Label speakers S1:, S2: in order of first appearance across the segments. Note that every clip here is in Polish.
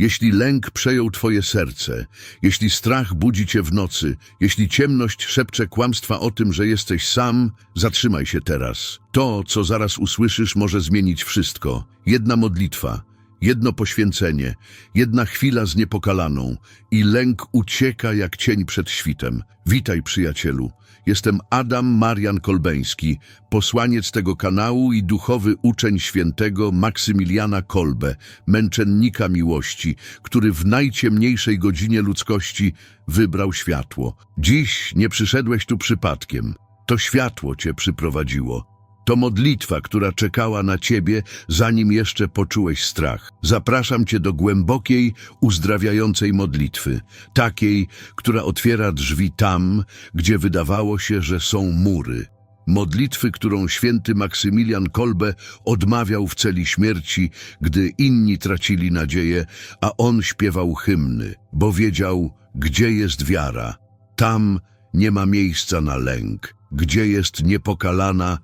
S1: Jeśli lęk przejął twoje serce, jeśli strach budzi cię w nocy, jeśli ciemność szepcze kłamstwa o tym, że jesteś sam, zatrzymaj się teraz. To, co zaraz usłyszysz, może zmienić wszystko. Jedna modlitwa, jedno poświęcenie, jedna chwila z niepokalaną i lęk ucieka jak cień przed świtem. Witaj, przyjacielu. Jestem Adam Marian Kolbeński, posłaniec tego kanału i duchowy uczeń świętego Maksymiliana Kolbe, męczennika miłości, który w najciemniejszej godzinie ludzkości wybrał światło. Dziś nie przyszedłeś tu przypadkiem. To światło cię przyprowadziło. To modlitwa, która czekała na ciebie, zanim jeszcze poczułeś strach. Zapraszam cię do głębokiej, uzdrawiającej modlitwy, takiej, która otwiera drzwi tam, gdzie wydawało się, że są mury. Modlitwy, którą święty Maksymilian Kolbe odmawiał w celi śmierci, gdy inni tracili nadzieję, a on śpiewał hymny, bo wiedział, gdzie jest wiara. Tam nie ma miejsca na lęk. Gdzie jest niepokalana,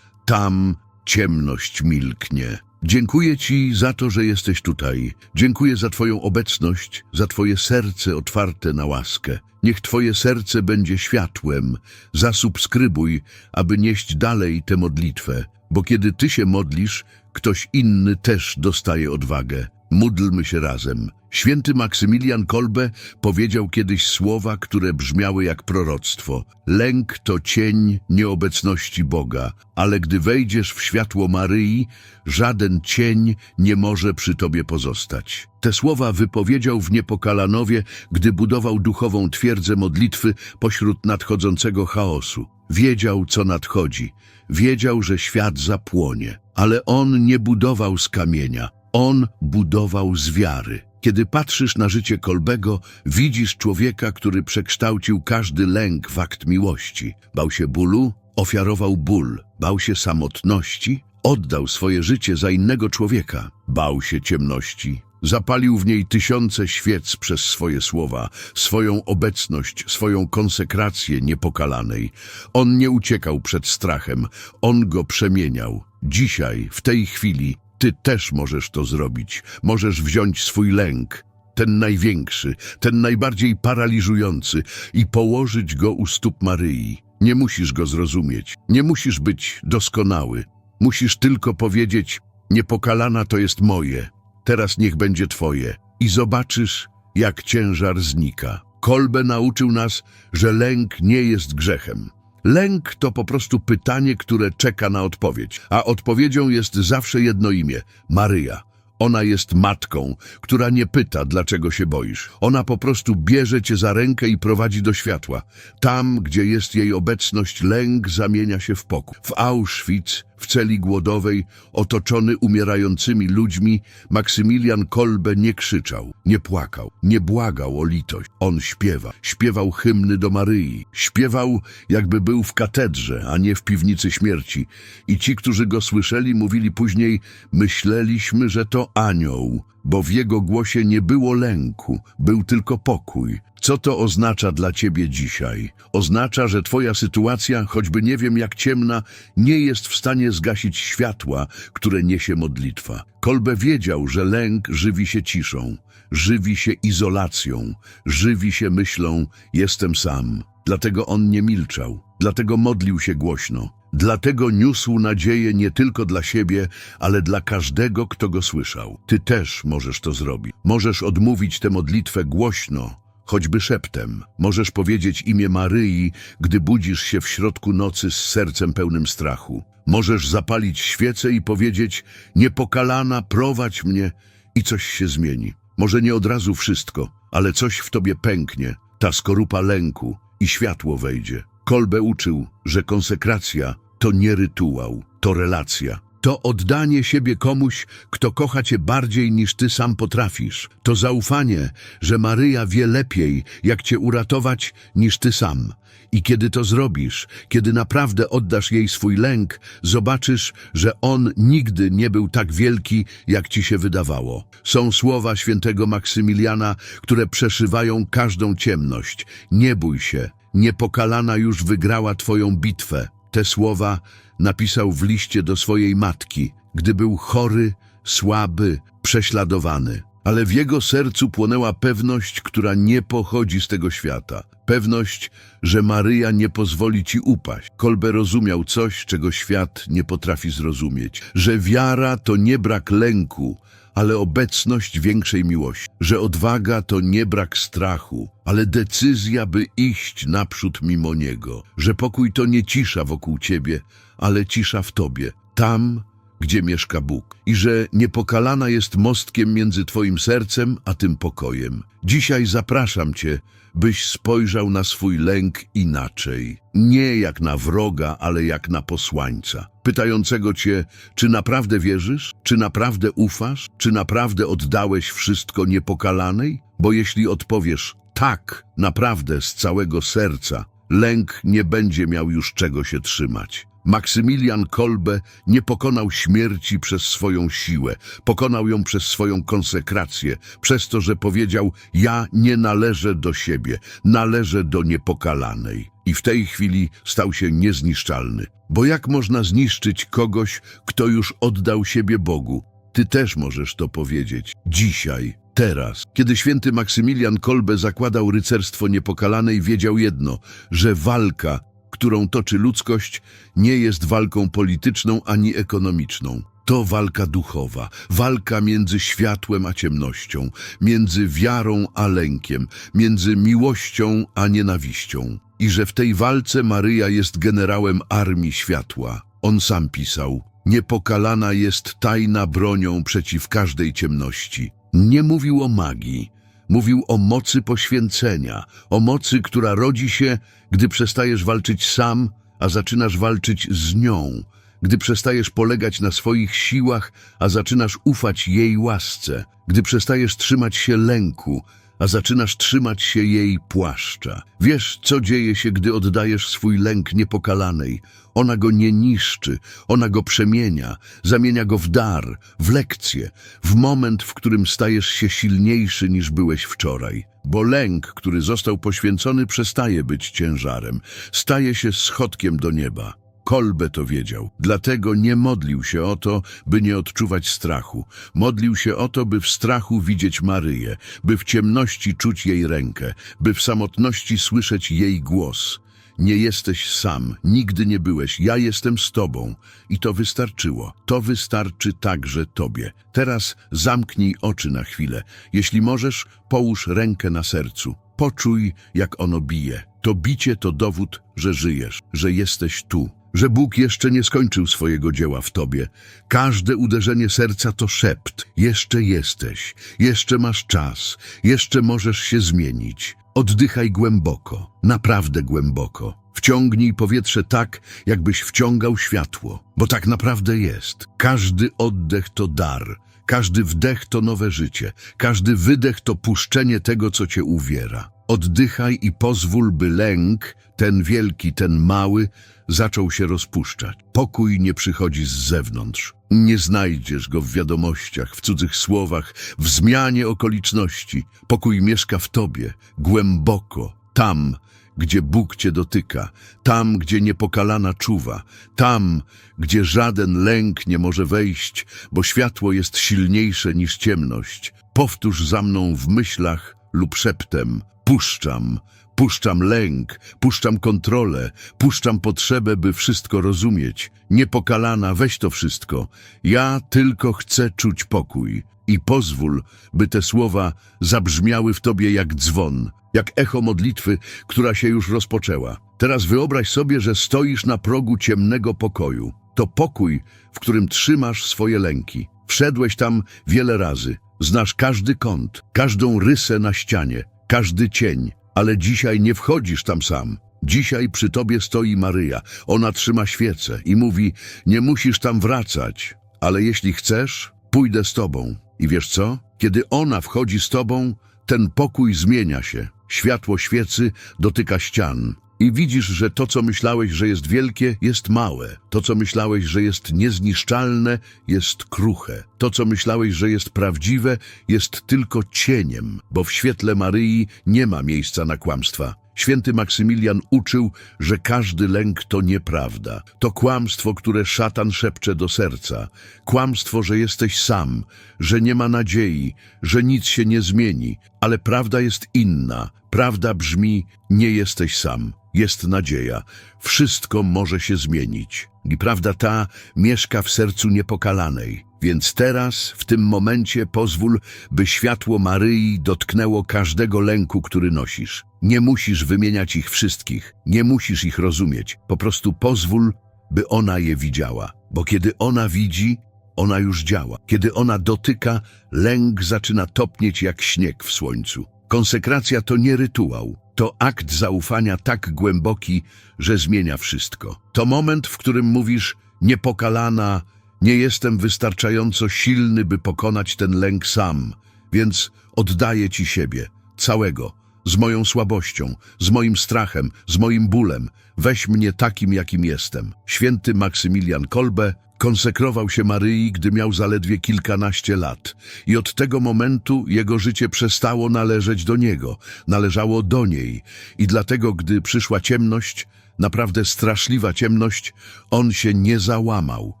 S1: tam ciemność milknie. Dziękuję Ci za to, że jesteś tutaj. Dziękuję za Twoją obecność, za Twoje serce otwarte na łaskę. Niech Twoje serce będzie światłem. Zasubskrybuj, aby nieść dalej tę modlitwę, bo kiedy Ty się modlisz, ktoś inny też dostaje odwagę. Módlmy się razem. Święty Maksymilian Kolbe powiedział kiedyś słowa, które brzmiały jak proroctwo. Lęk to cień nieobecności Boga, ale gdy wejdziesz w światło Maryi, żaden cień nie może przy tobie pozostać. Te słowa wypowiedział w Niepokalanowie, gdy budował duchową twierdzę modlitwy pośród nadchodzącego chaosu. Wiedział, co nadchodzi. Wiedział, że świat zapłonie. Ale on nie budował z kamienia. On budował z wiary. Kiedy patrzysz na życie Kolbego, widzisz człowieka, który przekształcił każdy lęk w akt miłości. Bał się bólu, ofiarował ból. Bał się samotności, oddał swoje życie za innego człowieka. Bał się ciemności, zapalił w niej tysiące świec przez swoje słowa, swoją obecność, swoją konsekrację niepokalanej. On nie uciekał przed strachem, on go przemieniał. Dzisiaj, w tej chwili, ty też możesz to zrobić. Możesz wziąć swój lęk, ten największy, ten najbardziej paraliżujący i położyć go u stóp Maryi. Nie musisz go zrozumieć, nie musisz być doskonały. Musisz tylko powiedzieć, niepokalana to jest moje, teraz niech będzie twoje. I zobaczysz, jak ciężar znika. Kolbe nauczył nas, że lęk nie jest grzechem. Lęk to po prostu pytanie, które czeka na odpowiedź, a odpowiedzią jest zawsze jedno imię Maryja. Ona jest matką, która nie pyta, dlaczego się boisz. Ona po prostu bierze cię za rękę i prowadzi do światła. Tam, gdzie jest jej obecność, lęk zamienia się w pokój. W Auschwitz, w celi głodowej, otoczony umierającymi ludźmi, Maksymilian Kolbe nie krzyczał, nie płakał, nie błagał o litość. On śpiewa. Śpiewał hymny do Maryi. Śpiewał, jakby był w katedrze, a nie w piwnicy śmierci. I ci, którzy go słyszeli, mówili później, myśleliśmy, że to anioł, bo w jego głosie nie było lęku, był tylko pokój. Co to oznacza dla ciebie dzisiaj? Oznacza, że twoja sytuacja, choćby nie wiem jak ciemna, nie jest w stanie zgasić światła, które niesie modlitwa. Kolbe wiedział, że lęk żywi się ciszą, żywi się izolacją, żywi się myślą, jestem sam. Dlatego on nie milczał, dlatego modlił się głośno. Dlatego niósł nadzieję nie tylko dla siebie, ale dla każdego, kto go słyszał. Ty też możesz to zrobić. Możesz odmówić tę modlitwę głośno, choćby szeptem. Możesz powiedzieć imię Maryi, gdy budzisz się w środku nocy z sercem pełnym strachu. Możesz zapalić świecę i powiedzieć, niepokalana, prowadź mnie i coś się zmieni. Może nie od razu wszystko, ale coś w tobie pęknie, ta skorupa lęku i światło wejdzie. Kolbe uczył, że konsekracja to nie rytuał, to relacja. To oddanie siebie komuś, kto kocha cię bardziej niż ty sam potrafisz. To zaufanie, że Maryja wie lepiej, jak cię uratować, niż ty sam. I kiedy to zrobisz, kiedy naprawdę oddasz jej swój lęk, zobaczysz, że on nigdy nie był tak wielki, jak ci się wydawało. Są słowa świętego Maksymiliana, które przeszywają każdą ciemność. Nie bój się, niepokalana już wygrała twoją bitwę. Te słowa napisał w liście do swojej matki, gdy był chory, słaby, prześladowany. Ale w jego sercu płonęła pewność, która nie pochodzi z tego świata. Pewność, że Maryja nie pozwoli ci upaść. Kolbe rozumiał coś, czego świat nie potrafi zrozumieć. Że wiara to nie brak lęku, ale obecność większej miłości. Że odwaga to nie brak strachu, ale decyzja, by iść naprzód mimo niego. Że pokój to nie cisza wokół ciebie, ale cisza w tobie. Tam, gdzie mieszka Bóg. I że niepokalana jest mostkiem między twoim sercem a tym pokojem. Dzisiaj zapraszam cię, byś spojrzał na swój lęk inaczej. Nie jak na wroga, ale jak na posłańca. Pytającego cię, czy naprawdę wierzysz? Czy naprawdę ufasz? Czy naprawdę oddałeś wszystko niepokalanej? Bo jeśli odpowiesz tak, naprawdę z całego serca, lęk nie będzie miał już czego się trzymać. Maksymilian Kolbe nie pokonał śmierci przez swoją siłę, pokonał ją przez swoją konsekrację, przez to, że powiedział: Ja nie należę do siebie, należę do niepokalanej. I w tej chwili stał się niezniszczalny. Bo jak można zniszczyć kogoś, kto już oddał siebie Bogu? Ty też możesz to powiedzieć. Dzisiaj, teraz. Kiedy święty Maksymilian Kolbe zakładał rycerstwo niepokalanej, wiedział jedno, że walka, którą toczy ludzkość, nie jest walką polityczną ani ekonomiczną. To walka duchowa, walka między światłem a ciemnością, między wiarą a lękiem, między miłością a nienawiścią. I że w tej walce Maryja jest generałem armii światła. On sam pisał, niepokalana jest tajna bronią przeciw każdej ciemności. Nie mówił o magii, Mówił o mocy poświęcenia, o mocy, która rodzi się, gdy przestajesz walczyć sam, a zaczynasz walczyć z nią, gdy przestajesz polegać na swoich siłach, a zaczynasz ufać jej łasce, gdy przestajesz trzymać się lęku, a zaczynasz trzymać się jej płaszcza. Wiesz, co dzieje się, gdy oddajesz swój lęk niepokalanej. Ona go nie niszczy, ona go przemienia, zamienia go w dar, w lekcję, w moment, w którym stajesz się silniejszy niż byłeś wczoraj. Bo lęk, który został poświęcony, przestaje być ciężarem, staje się schodkiem do nieba. Kolbe to wiedział, dlatego nie modlił się o to, by nie odczuwać strachu. Modlił się o to, by w strachu widzieć Maryję, by w ciemności czuć jej rękę, by w samotności słyszeć jej głos. Nie jesteś sam, nigdy nie byłeś, ja jestem z tobą. I to wystarczyło. To wystarczy także tobie. Teraz zamknij oczy na chwilę. Jeśli możesz, połóż rękę na sercu. Poczuj, jak ono bije. To bicie to dowód, że żyjesz, że jesteś tu że Bóg jeszcze nie skończył swojego dzieła w tobie. Każde uderzenie serca to szept. Jeszcze jesteś, jeszcze masz czas, jeszcze możesz się zmienić. Oddychaj głęboko, naprawdę głęboko. Wciągnij powietrze tak, jakbyś wciągał światło, bo tak naprawdę jest. Każdy oddech to dar, każdy wdech to nowe życie, każdy wydech to puszczenie tego, co cię uwiera. Oddychaj i pozwól, by lęk, ten wielki, ten mały, zaczął się rozpuszczać. Pokój nie przychodzi z zewnątrz. Nie znajdziesz go w wiadomościach, w cudzych słowach, w zmianie okoliczności. Pokój mieszka w tobie, głęboko, tam, gdzie Bóg cię dotyka, tam, gdzie niepokalana czuwa, tam, gdzie żaden lęk nie może wejść, bo światło jest silniejsze niż ciemność. Powtórz za mną w myślach lub szeptem. Puszczam, puszczam lęk, puszczam kontrolę, puszczam potrzebę, by wszystko rozumieć. Niepokalana, weź to wszystko. Ja tylko chcę czuć pokój. I pozwól, by te słowa zabrzmiały w tobie jak dzwon, jak echo modlitwy, która się już rozpoczęła. Teraz wyobraź sobie, że stoisz na progu ciemnego pokoju. To pokój, w którym trzymasz swoje lęki. Wszedłeś tam wiele razy. Znasz każdy kąt, każdą rysę na ścianie, każdy cień, ale dzisiaj nie wchodzisz tam sam. Dzisiaj przy tobie stoi Maryja. Ona trzyma świecę i mówi: Nie musisz tam wracać, ale jeśli chcesz, pójdę z tobą. I wiesz co? Kiedy ona wchodzi z tobą, ten pokój zmienia się. Światło świecy dotyka ścian. I widzisz, że to, co myślałeś, że jest wielkie, jest małe. To, co myślałeś, że jest niezniszczalne, jest kruche. To, co myślałeś, że jest prawdziwe, jest tylko cieniem, bo w świetle Maryi nie ma miejsca na kłamstwa. Święty Maksymilian uczył, że każdy lęk to nieprawda. To kłamstwo, które szatan szepcze do serca. Kłamstwo, że jesteś sam, że nie ma nadziei, że nic się nie zmieni. Ale prawda jest inna. Prawda brzmi, nie jesteś sam. Jest nadzieja. Wszystko może się zmienić. I prawda ta mieszka w sercu niepokalanej. Więc teraz, w tym momencie, pozwól, by światło Maryi dotknęło każdego lęku, który nosisz. Nie musisz wymieniać ich wszystkich, nie musisz ich rozumieć. Po prostu pozwól, by ona je widziała. Bo kiedy ona widzi, ona już działa. Kiedy ona dotyka, lęk zaczyna topnieć jak śnieg w słońcu. Konsekracja to nie rytuał, to akt zaufania tak głęboki, że zmienia wszystko. To moment, w którym mówisz, niepokalana, nie jestem wystarczająco silny, by pokonać ten lęk sam, więc oddaję Ci siebie, całego, z moją słabością, z moim strachem, z moim bólem. Weź mnie takim, jakim jestem. Święty Maksymilian Kolbe konsekrował się Maryi, gdy miał zaledwie kilkanaście lat. I od tego momentu jego życie przestało należeć do niego, należało do niej. I dlatego, gdy przyszła ciemność, naprawdę straszliwa ciemność, on się nie załamał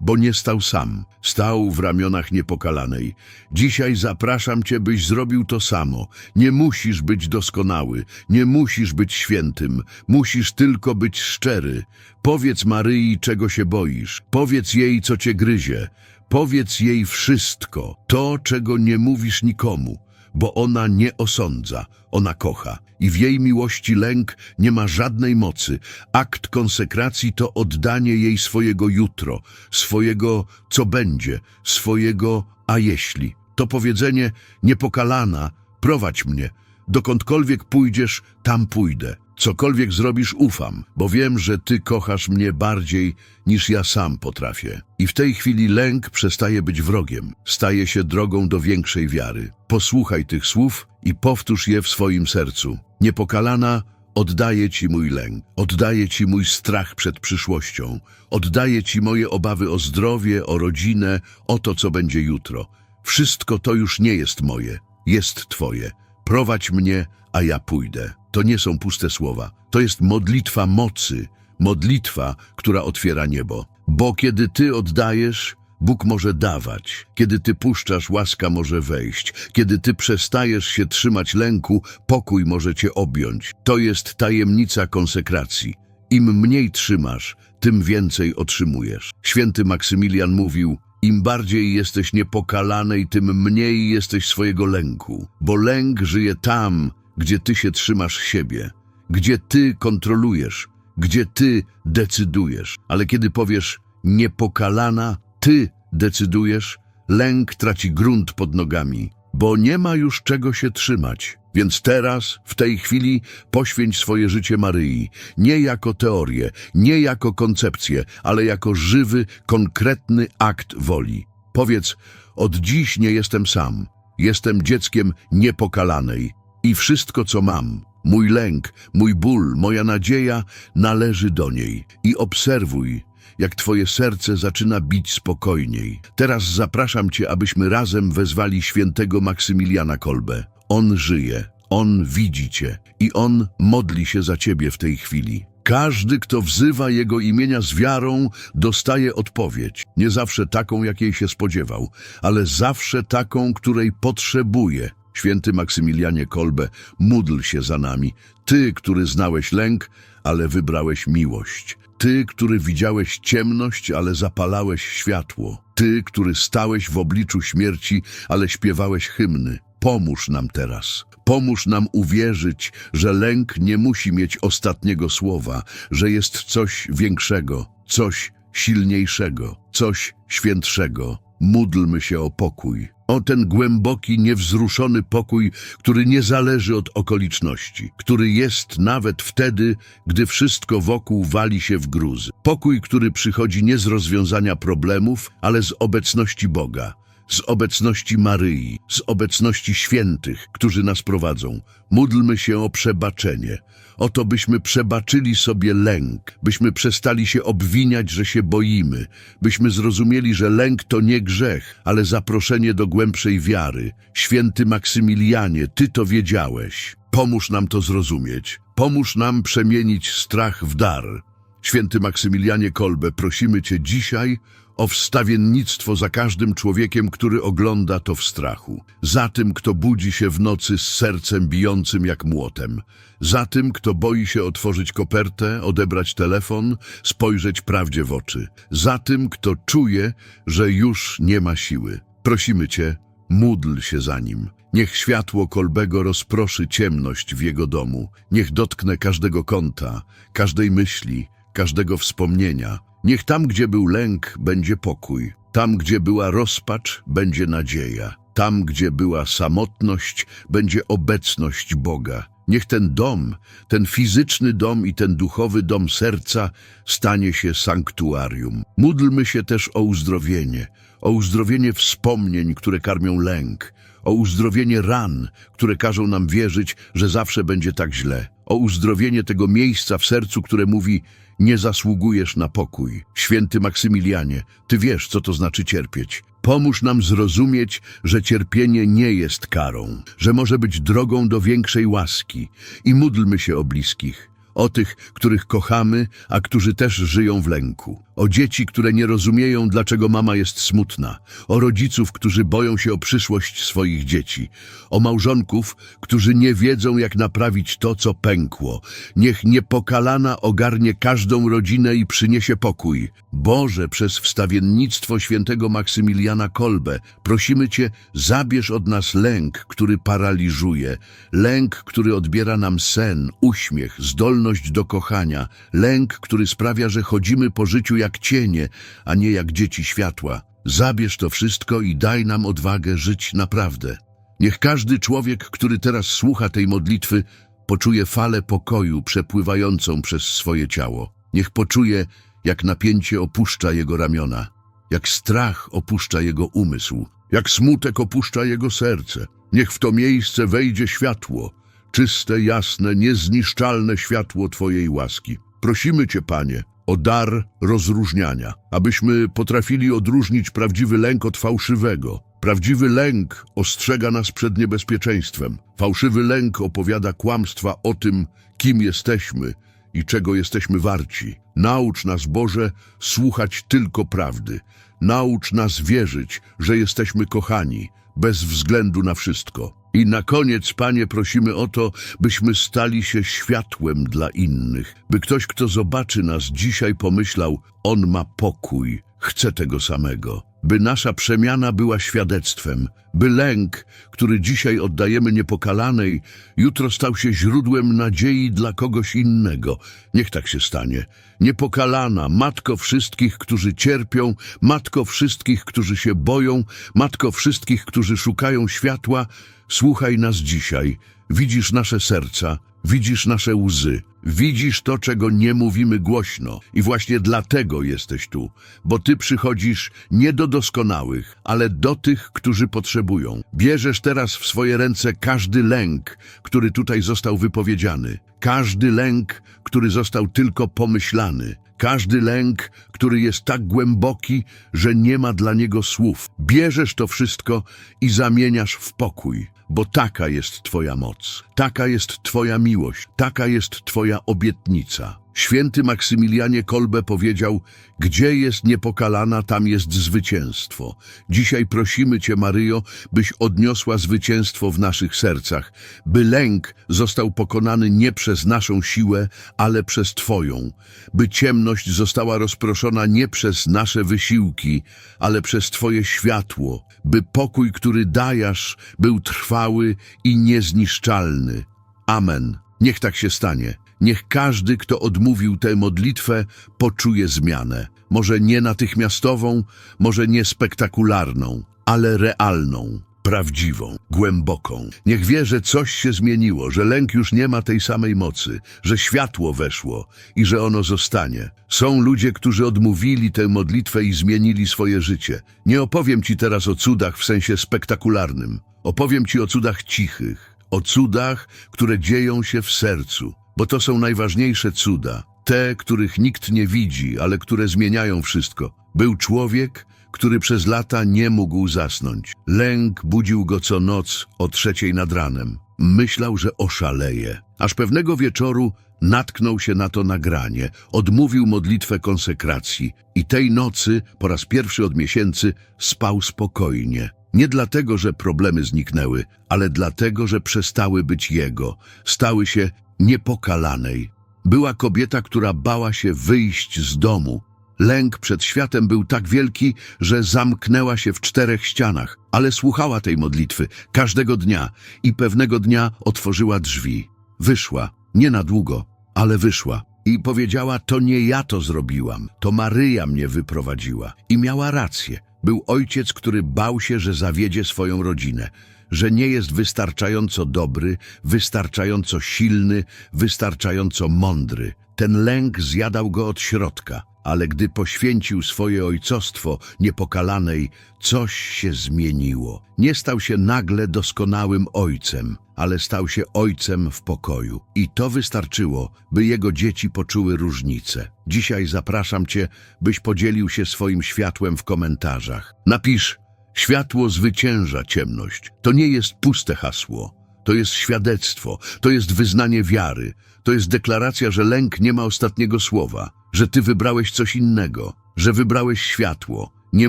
S1: bo nie stał sam. Stał w ramionach niepokalanej. Dzisiaj zapraszam cię, byś zrobił to samo. Nie musisz być doskonały, nie musisz być świętym, musisz tylko być szczery. Powiedz Maryi, czego się boisz. Powiedz jej, co cię gryzie. Powiedz jej wszystko, to, czego nie mówisz nikomu, bo ona nie osądza, ona kocha. I w jej miłości lęk nie ma żadnej mocy. Akt konsekracji to oddanie jej swojego jutro, swojego co będzie, swojego a jeśli. To powiedzenie niepokalana, prowadź mnie. Dokądkolwiek pójdziesz, tam pójdę. Cokolwiek zrobisz, ufam, bo wiem, że Ty kochasz mnie bardziej niż ja sam potrafię. I w tej chwili lęk przestaje być wrogiem, staje się drogą do większej wiary. Posłuchaj tych słów i powtórz je w swoim sercu. Niepokalana, oddaję Ci mój lęk, oddaję Ci mój strach przed przyszłością, oddaję Ci moje obawy o zdrowie, o rodzinę, o to, co będzie jutro. Wszystko to już nie jest moje, jest Twoje. Prowadź mnie, a ja pójdę. To nie są puste słowa. To jest modlitwa mocy, modlitwa, która otwiera niebo. Bo kiedy Ty oddajesz, Bóg może dawać. Kiedy Ty puszczasz, łaska może wejść. Kiedy Ty przestajesz się trzymać lęku, pokój może Cię objąć. To jest tajemnica konsekracji. Im mniej trzymasz, tym więcej otrzymujesz. Święty Maksymilian mówił, im bardziej jesteś niepokalany, tym mniej jesteś swojego lęku. Bo lęk żyje tam, gdzie Ty się trzymasz siebie, gdzie Ty kontrolujesz, gdzie Ty decydujesz. Ale kiedy powiesz niepokalana, Ty decydujesz, lęk traci grunt pod nogami, bo nie ma już czego się trzymać. Więc teraz, w tej chwili, poświęć swoje życie Maryi, nie jako teorię, nie jako koncepcję, ale jako żywy, konkretny akt woli. Powiedz, od dziś nie jestem sam, jestem dzieckiem niepokalanej i wszystko, co mam, mój lęk, mój ból, moja nadzieja, należy do niej. I obserwuj, jak Twoje serce zaczyna bić spokojniej. Teraz zapraszam Cię, abyśmy razem wezwali świętego Maksymiliana Kolbę. On żyje, on widzi Cię i on modli się za Ciebie w tej chwili. Każdy, kto wzywa Jego imienia z wiarą, dostaje odpowiedź. Nie zawsze taką, jakiej się spodziewał, ale zawsze taką, której potrzebuje. Święty Maksymilianie Kolbe, módl się za nami. Ty, który znałeś lęk, ale wybrałeś miłość. Ty, który widziałeś ciemność, ale zapalałeś światło. Ty, który stałeś w obliczu śmierci, ale śpiewałeś hymny. Pomóż nam teraz. Pomóż nam uwierzyć, że lęk nie musi mieć ostatniego słowa, że jest coś większego, coś silniejszego, coś świętszego. Módlmy się o pokój. O ten głęboki, niewzruszony pokój, który nie zależy od okoliczności, który jest nawet wtedy, gdy wszystko wokół wali się w gruzy. Pokój, który przychodzi nie z rozwiązania problemów, ale z obecności Boga, z obecności Maryi, z obecności świętych, którzy nas prowadzą. Módlmy się o przebaczenie, o to, byśmy przebaczyli sobie lęk, byśmy przestali się obwiniać, że się boimy, byśmy zrozumieli, że lęk to nie grzech, ale zaproszenie do głębszej wiary. Święty Maksymilianie, Ty to wiedziałeś. Pomóż nam to zrozumieć. Pomóż nam przemienić strach w dar. Święty Maksymilianie Kolbe, prosimy Cię dzisiaj o wstawiennictwo za każdym człowiekiem, który ogląda to w strachu. Za tym, kto budzi się w nocy z sercem bijącym jak młotem. Za tym, kto boi się otworzyć kopertę, odebrać telefon, spojrzeć prawdzie w oczy. Za tym, kto czuje, że już nie ma siły. Prosimy Cię, módl się za nim. Niech światło Kolbego rozproszy ciemność w jego domu. Niech dotknę każdego kąta, każdej myśli, każdego wspomnienia. Niech tam, gdzie był lęk, będzie pokój. Tam, gdzie była rozpacz, będzie nadzieja. Tam, gdzie była samotność, będzie obecność Boga. Niech ten dom, ten fizyczny dom i ten duchowy dom serca stanie się sanktuarium. Módlmy się też o uzdrowienie, o uzdrowienie wspomnień, które karmią lęk, o uzdrowienie ran, które każą nam wierzyć, że zawsze będzie tak źle, o uzdrowienie tego miejsca w sercu, które mówi nie zasługujesz na pokój. Święty Maksymilianie, Ty wiesz, co to znaczy cierpieć. Pomóż nam zrozumieć, że cierpienie nie jest karą, że może być drogą do większej łaski i módlmy się o bliskich, o tych, których kochamy, a którzy też żyją w lęku, o dzieci, które nie rozumieją, dlaczego mama jest smutna, o rodziców, którzy boją się o przyszłość swoich dzieci, o małżonków, którzy nie wiedzą, jak naprawić to, co pękło. Niech niepokalana ogarnie każdą rodzinę i przyniesie pokój. Boże, przez wstawiennictwo świętego Maksymiliana Kolbe, prosimy Cię, zabierz od nas lęk, który paraliżuje, lęk, który odbiera nam sen, uśmiech, zdolność do kochania, lęk, który sprawia, że chodzimy po życiu jak cienie, a nie jak dzieci światła. Zabierz to wszystko i daj nam odwagę żyć naprawdę. Niech każdy człowiek, który teraz słucha tej modlitwy, poczuje falę pokoju przepływającą przez swoje ciało. Niech poczuje, jak napięcie opuszcza jego ramiona, jak strach opuszcza jego umysł, jak smutek opuszcza jego serce. Niech w to miejsce wejdzie światło, czyste, jasne, niezniszczalne światło Twojej łaski. Prosimy Cię, Panie, o dar rozróżniania, abyśmy potrafili odróżnić prawdziwy lęk od fałszywego. Prawdziwy lęk ostrzega nas przed niebezpieczeństwem. Fałszywy lęk opowiada kłamstwa o tym, kim jesteśmy i czego jesteśmy warci. Naucz nas, Boże, słuchać tylko prawdy. Naucz nas wierzyć, że jesteśmy kochani, bez względu na wszystko. I na koniec, Panie, prosimy o to, byśmy stali się światłem dla innych, by ktoś, kto zobaczy nas dzisiaj, pomyślał, on ma pokój, chce tego samego. By nasza przemiana była świadectwem, by lęk, który dzisiaj oddajemy niepokalanej, jutro stał się źródłem nadziei dla kogoś innego. Niech tak się stanie. Niepokalana, matko wszystkich, którzy cierpią, matko wszystkich, którzy się boją, matko wszystkich, którzy szukają światła, słuchaj nas dzisiaj. Widzisz nasze serca, widzisz nasze łzy, widzisz to, czego nie mówimy głośno. I właśnie dlatego jesteś tu, bo Ty przychodzisz nie do doskonałych, ale do tych, którzy potrzebują. Bierzesz teraz w swoje ręce każdy lęk, który tutaj został wypowiedziany, każdy lęk, który został tylko pomyślany, każdy lęk, który jest tak głęboki, że nie ma dla niego słów. Bierzesz to wszystko i zamieniasz w pokój, bo taka jest Twoja moc, taka jest Twoja miłość, taka jest Twoja obietnica. Święty Maksymilianie Kolbe powiedział, gdzie jest niepokalana, tam jest zwycięstwo. Dzisiaj prosimy Cię, Maryjo, byś odniosła zwycięstwo w naszych sercach, by lęk został pokonany nie przez naszą siłę, ale przez Twoją, by ciemność została rozproszona nie przez nasze wysiłki, ale przez Twoje światło, by pokój, który dajasz, był trwały i niezniszczalny. Amen. Niech tak się stanie. Niech każdy, kto odmówił tę modlitwę, poczuje zmianę. Może nie natychmiastową, może nie spektakularną, ale realną, prawdziwą, głęboką. Niech wie, że coś się zmieniło, że lęk już nie ma tej samej mocy, że światło weszło i że ono zostanie. Są ludzie, którzy odmówili tę modlitwę i zmienili swoje życie. Nie opowiem ci teraz o cudach w sensie spektakularnym. Opowiem ci o cudach cichych, o cudach, które dzieją się w sercu, bo to są najważniejsze cuda. Te, których nikt nie widzi, ale które zmieniają wszystko. Był człowiek, który przez lata nie mógł zasnąć. Lęk budził go co noc o trzeciej nad ranem. Myślał, że oszaleje. Aż pewnego wieczoru natknął się na to nagranie, odmówił modlitwę konsekracji i tej nocy, po raz pierwszy od miesięcy, spał spokojnie. Nie dlatego, że problemy zniknęły, ale dlatego, że przestały być jego, stały się niepokalanej. Była kobieta, która bała się wyjść z domu. Lęk przed światem był tak wielki, że zamknęła się w czterech ścianach, ale słuchała tej modlitwy każdego dnia i pewnego dnia otworzyła drzwi. Wyszła, nie na długo, ale wyszła i powiedziała: To nie ja to zrobiłam, to Maryja mnie wyprowadziła. I miała rację. Był ojciec, który bał się, że zawiedzie swoją rodzinę, że nie jest wystarczająco dobry, wystarczająco silny, wystarczająco mądry. Ten lęk zjadał go od środka, ale gdy poświęcił swoje ojcostwo niepokalanej, coś się zmieniło. Nie stał się nagle doskonałym ojcem, ale stał się ojcem w pokoju. I to wystarczyło, by jego dzieci poczuły różnicę. Dzisiaj zapraszam Cię, byś podzielił się swoim światłem w komentarzach. Napisz, światło zwycięża ciemność. To nie jest puste hasło. To jest świadectwo, to jest wyznanie wiary, to jest deklaracja, że lęk nie ma ostatniego słowa, że ty wybrałeś coś innego, że wybrałeś światło. Nie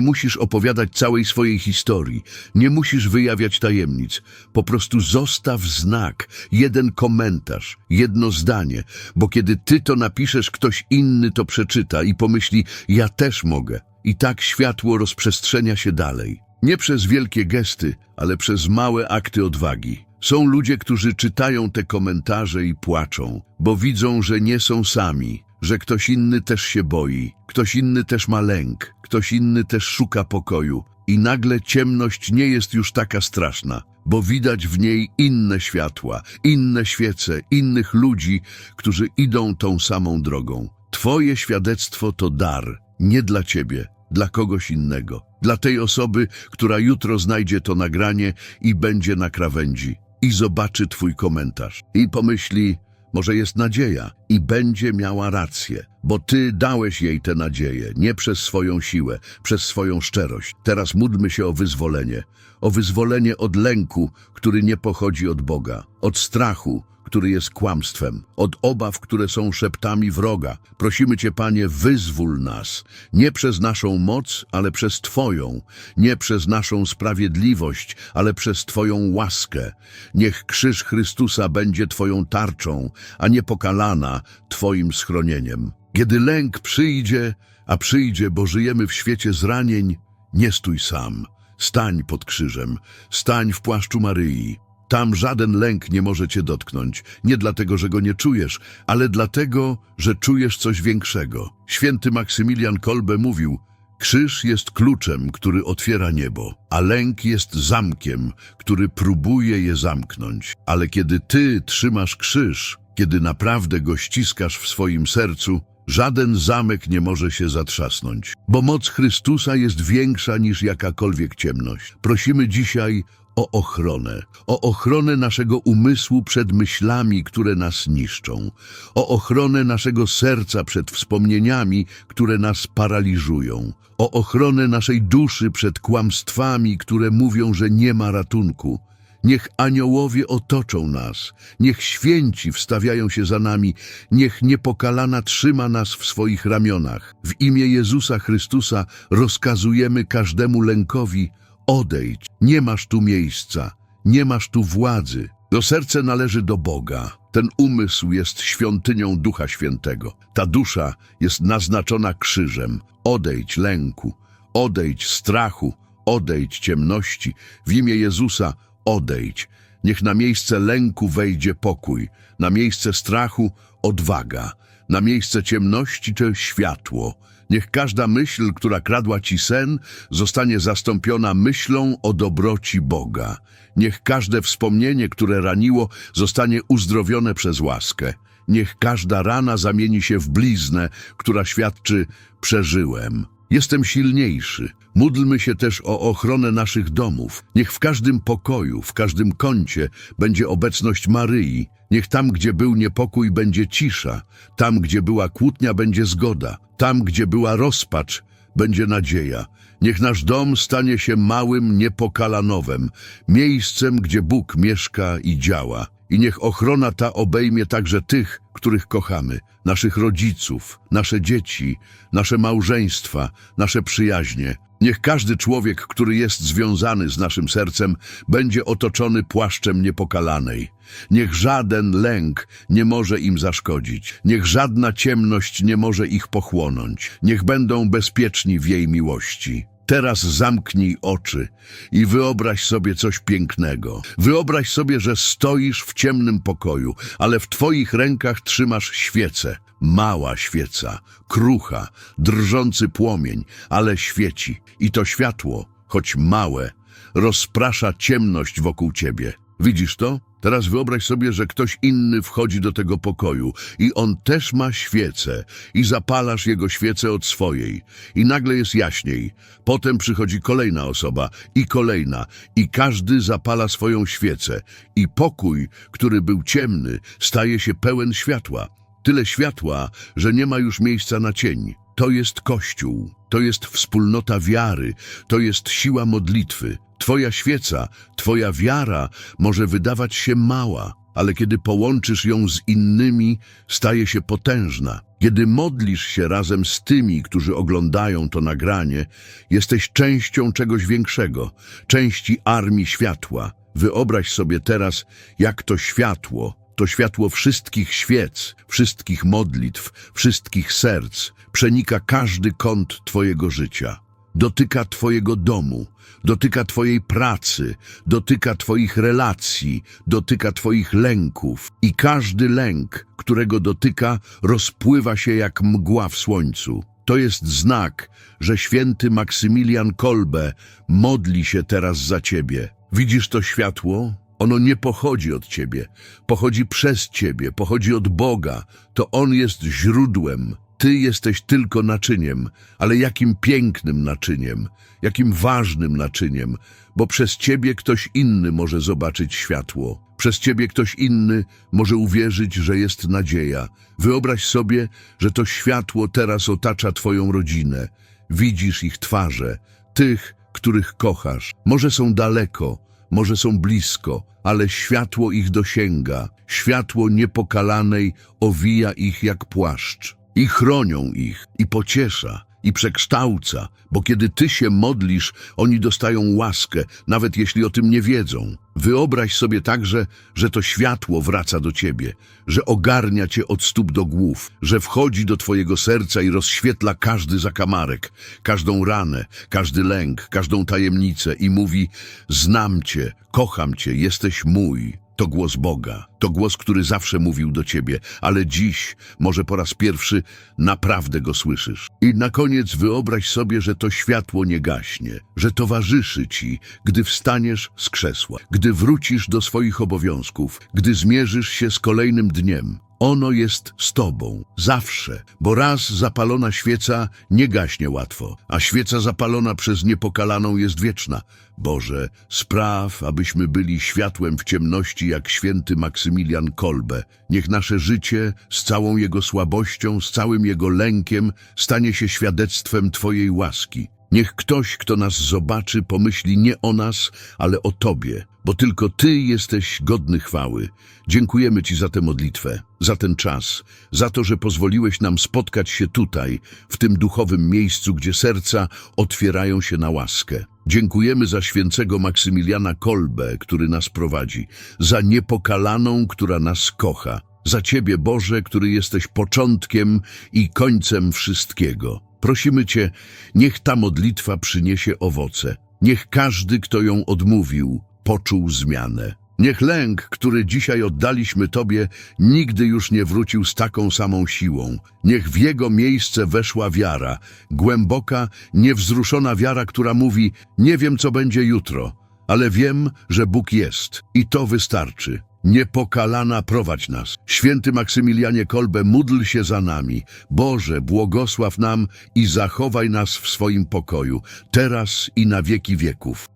S1: musisz opowiadać całej swojej historii, nie musisz wyjawiać tajemnic. Po prostu zostaw znak, jeden komentarz, jedno zdanie, bo kiedy ty to napiszesz, ktoś inny to przeczyta i pomyśli, ja też mogę. I tak światło rozprzestrzenia się dalej. Nie przez wielkie gesty, ale przez małe akty odwagi. Są ludzie, którzy czytają te komentarze i płaczą, bo widzą, że nie są sami, że ktoś inny też się boi, ktoś inny też ma lęk, ktoś inny też szuka pokoju. I nagle ciemność nie jest już taka straszna, bo widać w niej inne światła, inne świece, innych ludzi, którzy idą tą samą drogą. Twoje świadectwo to dar, nie dla ciebie, dla kogoś innego, dla tej osoby, która jutro znajdzie to nagranie i będzie na krawędzi i zobaczy Twój komentarz i pomyśli, może jest nadzieja i będzie miała rację, bo Ty dałeś jej tę nadzieję, nie przez swoją siłę, przez swoją szczerość. Teraz módlmy się o wyzwolenie, o wyzwolenie od lęku, który nie pochodzi od Boga, od strachu, który jest kłamstwem, od obaw, które są szeptami wroga. Prosimy Cię, Panie, wyzwól nas, nie przez naszą moc, ale przez Twoją, nie przez naszą sprawiedliwość, ale przez Twoją łaskę. Niech krzyż Chrystusa będzie Twoją tarczą, a nie pokalana Twoim schronieniem. Kiedy lęk przyjdzie, a przyjdzie, bo żyjemy w świecie zranień, nie stój sam. Stań pod krzyżem, stań w płaszczu Maryi. Tam żaden lęk nie może cię dotknąć, nie dlatego, że go nie czujesz, ale dlatego, że czujesz coś większego. Święty Maksymilian Kolbe mówił, krzyż jest kluczem, który otwiera niebo, a lęk jest zamkiem, który próbuje je zamknąć. Ale kiedy ty trzymasz krzyż, kiedy naprawdę go ściskasz w swoim sercu, żaden zamek nie może się zatrzasnąć, bo moc Chrystusa jest większa niż jakakolwiek ciemność. Prosimy dzisiaj o ochronę, o ochronę naszego umysłu przed myślami, które nas niszczą, o ochronę naszego serca przed wspomnieniami, które nas paraliżują, o ochronę naszej duszy przed kłamstwami, które mówią, że nie ma ratunku. Niech aniołowie otoczą nas, niech święci wstawiają się za nami, niech niepokalana trzyma nas w swoich ramionach. W imię Jezusa Chrystusa rozkazujemy każdemu lękowi, Odejdź, nie masz tu miejsca, nie masz tu władzy. To serce należy do Boga. Ten umysł jest świątynią Ducha Świętego. Ta dusza jest naznaczona krzyżem. Odejdź lęku, odejdź strachu, odejdź ciemności. W imię Jezusa odejdź. Niech na miejsce lęku wejdzie pokój, na miejsce strachu odwaga, na miejsce ciemności to światło. Niech każda myśl, która kradła ci sen, zostanie zastąpiona myślą o dobroci Boga. Niech każde wspomnienie, które raniło, zostanie uzdrowione przez łaskę. Niech każda rana zamieni się w bliznę, która świadczy przeżyłem. Jestem silniejszy. Módlmy się też o ochronę naszych domów. Niech w każdym pokoju, w każdym kącie będzie obecność Maryi. Niech tam, gdzie był niepokój, będzie cisza. Tam, gdzie była kłótnia, będzie zgoda. Tam, gdzie była rozpacz, będzie nadzieja. Niech nasz dom stanie się małym Niepokalanowem, miejscem, gdzie Bóg mieszka i działa. I niech ochrona ta obejmie także tych, których kochamy, naszych rodziców, nasze dzieci, nasze małżeństwa, nasze przyjaźnie. Niech każdy człowiek, który jest związany z naszym sercem, będzie otoczony płaszczem niepokalanej. Niech żaden lęk nie może im zaszkodzić. Niech żadna ciemność nie może ich pochłonąć. Niech będą bezpieczni w jej miłości. Teraz zamknij oczy i wyobraź sobie coś pięknego. Wyobraź sobie, że stoisz w ciemnym pokoju, ale w twoich rękach trzymasz świecę. Mała świeca, krucha, drżący płomień, ale świeci. I to światło, choć małe, rozprasza ciemność wokół ciebie. Widzisz to? Teraz wyobraź sobie, że ktoś inny wchodzi do tego pokoju i on też ma świecę i zapalasz jego świecę od swojej i nagle jest jaśniej. Potem przychodzi kolejna osoba i kolejna i każdy zapala swoją świecę i pokój, który był ciemny, staje się pełen światła. Tyle światła, że nie ma już miejsca na cień. To jest Kościół, to jest wspólnota wiary, to jest siła modlitwy. Twoja świeca, Twoja wiara może wydawać się mała, ale kiedy połączysz ją z innymi, staje się potężna. Kiedy modlisz się razem z tymi, którzy oglądają to nagranie, jesteś częścią czegoś większego, części armii światła. Wyobraź sobie teraz, jak to światło, to światło wszystkich świec, wszystkich modlitw, wszystkich serc przenika każdy kąt Twojego życia. Dotyka Twojego domu, dotyka Twojej pracy, dotyka Twoich relacji, dotyka Twoich lęków. I każdy lęk, którego dotyka, rozpływa się jak mgła w słońcu. To jest znak, że święty Maksymilian Kolbe modli się teraz za Ciebie. Widzisz to światło? Ono nie pochodzi od Ciebie, pochodzi przez Ciebie, pochodzi od Boga. To On jest źródłem. Ty jesteś tylko naczyniem, ale jakim pięknym naczyniem, jakim ważnym naczyniem, bo przez Ciebie ktoś inny może zobaczyć światło. Przez Ciebie ktoś inny może uwierzyć, że jest nadzieja. Wyobraź sobie, że to światło teraz otacza Twoją rodzinę. Widzisz ich twarze, tych, których kochasz. Może są daleko, może są blisko, ale światło ich dosięga. Światło niepokalanej owija ich jak płaszcz. I chronią ich, i pociesza, i przekształca, bo kiedy ty się modlisz, oni dostają łaskę, nawet jeśli o tym nie wiedzą. Wyobraź sobie także, że to światło wraca do ciebie, że ogarnia cię od stóp do głów, że wchodzi do twojego serca i rozświetla każdy zakamarek, każdą ranę, każdy lęk, każdą tajemnicę i mówi: Znam cię, kocham cię, jesteś mój. To głos Boga, to głos, który zawsze mówił do ciebie, ale dziś, może po raz pierwszy, naprawdę go słyszysz. I na koniec wyobraź sobie, że to światło nie gaśnie, że towarzyszy ci, gdy wstaniesz z krzesła, gdy wrócisz do swoich obowiązków, gdy zmierzysz się z kolejnym dniem. Ono jest z tobą, zawsze, bo raz zapalona świeca nie gaśnie łatwo, a świeca zapalona przez niepokalaną jest wieczna. Boże, spraw, abyśmy byli światłem w ciemności jak święty Maksymilian Kolbe. Niech nasze życie z całą jego słabością, z całym jego lękiem stanie się świadectwem Twojej łaski. Niech ktoś, kto nas zobaczy, pomyśli nie o nas, ale o Tobie, bo tylko Ty jesteś godny chwały. Dziękujemy Ci za tę modlitwę, za ten czas, za to, że pozwoliłeś nam spotkać się tutaj, w tym duchowym miejscu, gdzie serca otwierają się na łaskę. Dziękujemy za święcego Maksymiliana Kolbe, który nas prowadzi, za niepokalaną, która nas kocha, za Ciebie, Boże, który jesteś początkiem i końcem wszystkiego. Prosimy Cię, niech ta modlitwa przyniesie owoce. Niech każdy, kto ją odmówił, poczuł zmianę. Niech lęk, który dzisiaj oddaliśmy Tobie, nigdy już nie wrócił z taką samą siłą. Niech w jego miejsce weszła wiara, głęboka, niewzruszona wiara, która mówi: Nie wiem, co będzie jutro, ale wiem, że Bóg jest i to wystarczy. Niepokalana prowadź nas. Święty Maksymilianie Kolbe, módl się za nami. Boże, błogosław nam i zachowaj nas w swoim pokoju, teraz i na wieki wieków.